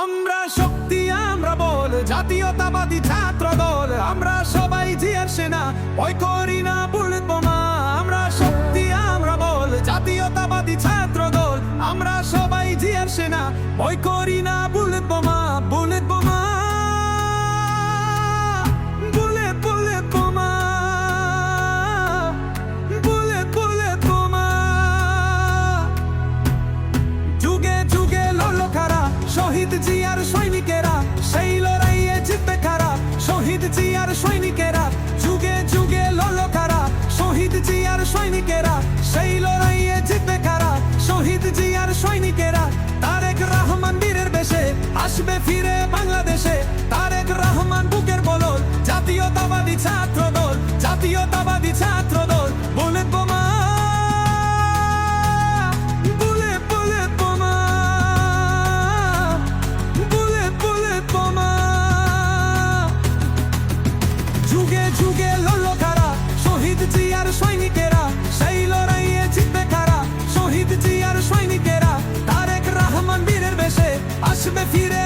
আমরা শক্তি, আমরা বল, জাতীয়তাবাদী ছাত্র দল আমরা সবাই জিয়ার সেনা ওই করি না বুলেট বোমা। আমরা শক্তি, আমরা বল, জাতীয়তাবাদী ছাত্র দল আমরা সবাই জিয়ার সেনা ওই করি না বুলেট বোমা। সৈনিকেরা, যুগে যুগে লড়লো খারা শহীদ জিয়ার সৈনিকেরা, সেই লড়াইয়ে জিতবে খারা শহীদ জিয়ার সৈনিকেরা, তারেক রহমান বীরের বেশে, আসবে ফিরে বাংলাদেশে। আসবে ফিরে